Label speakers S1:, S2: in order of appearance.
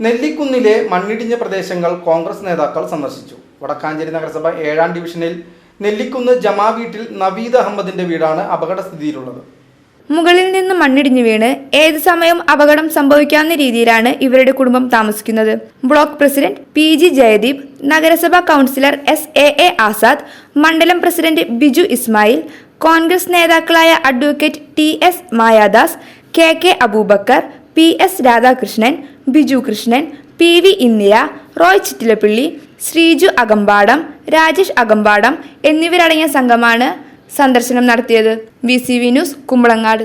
S1: നെല്ലിക്കുന്നിലെ മണ്ണിടിഞ്ഞ പ്രദേശങ്ങൾ കോൺഗ്രസ് നേതാക്കൾ സന്ദർശിച്ചു. വടക്കാഞ്ചേരി നഗരസഭ ഏഴാം ഡിവിഷനിൽ നെല്ലിക്കുന്ന് ജമാ വീട്ടിൽ നവീദ് അഹമ്മദിന്റെ വീടാണ് അപകടസ്ഥിതിയിലുള്ളത്.
S2: മുകളിൽ നിന്ന് മണ്ണിടിഞ്ഞു വീണ് ഏത് സമയം അപകടം സംഭവിക്കാവുന്ന രീതിയിലാണ് ഇവരുടെ കുടുംബം താമസിക്കുന്നത്. Block president P G Jayadeep നഗരസഭാ councillor S A A Azad മണ്ഡലം പ്രസിഡന്റ് ബിജു ഇസ്മായിൽ കോൺഗ്രസ് നേതാക്കളായ advocate T S Mayadas K K Abubakar P S Radhakrishnan Biju Krishnan P V Indira Roy Chittilappilly Sreeju Akampadam Rajesh Akampadam എന്നിവരടങ്ങിയ സംഘമാണ് സന്ദർശനം നടത്തിയത്. V C V news Kumbalangad.